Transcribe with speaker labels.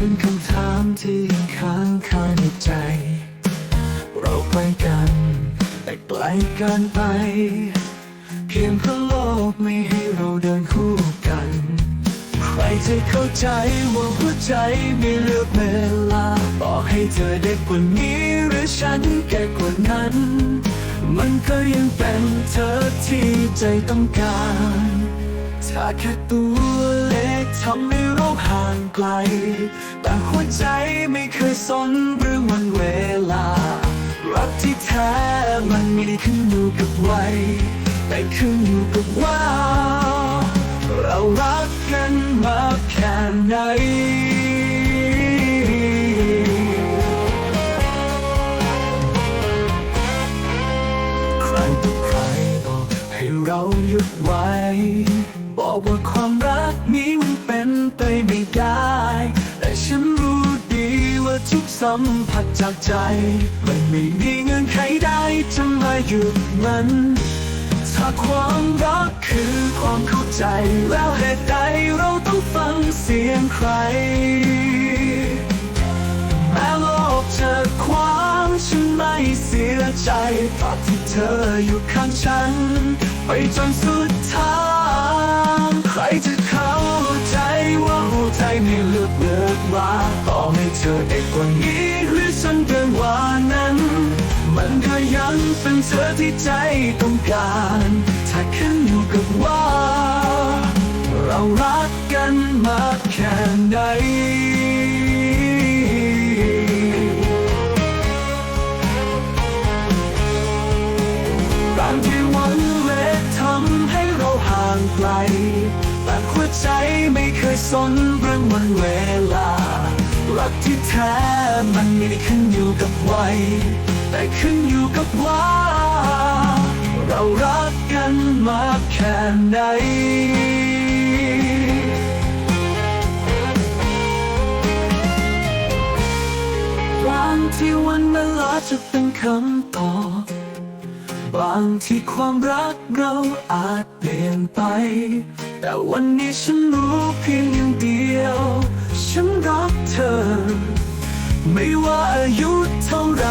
Speaker 1: ยังค้างคาในใจ เราไปกัน แต่ไกลเกินไป เพียงเพราะโลกไม่ให้เราเดินคู่กัน ใครจะเข้าใจว่าหัวใจไม่เลือกเวลา บอกให้เธอเด็กกว่านี้หรือฉันแก่กว่านั้น มันก็ยังเป็นเธอที่ใจต้องการ ถ้าแค่ตัว ทำให้เราห่างไกล แต่หัวใจไม่เคยสนเรื่องวันเวลา รักที่แท้มันไม่ได้ขึ้นอยู่กับวัยแต่ขึ้นอยู่กับว่า เรารักกันมากแค่ไหนใครต่อใครบอกให้เราหยุดไว้ บอกว่าความรัก สัมผัสจากใจ มันไม่มีเงื่อนไขใดจะมาหยุดมัน ถ้าความรักคือความเข้าใจ แล้วเหตุใดเราต้องฟังเสียงใคร แม้โลกจะคว้างฉันไม่เสียใจตราบที่เธออยู่ข้างฉัน ไปจนสุดทางใครจะเข้าใจว่าหัวใจไม่เลือกเลือกว่า เธอเด็กกว่านี้หรือฉันเกินกว่านั้น มันก็ยังเป็นเธอที่ใจต้องการ ถ้าขึ้นอยู่กับว่า เรารักกันมากแค่ไหนบางที่วันเล็กทำให้เราห่างไกล แต่หัวใจไม่เคยสนเรื่องวันเวลา รักที่แท้มันไม่ได้ขึ้นอยู่กับวัยแต่ขึ้นอยู่กับว่า เรารักกันมากแค่ไหนบางที่วันเวลาจะเป็นคำตอบบางที่ความรักเราอาจเปลี่ยนไป แต่วันนี้ฉันรู้เพียงอย่างเดียว ฉันรักเธอ ไม่ว่าอายุเท่าไหร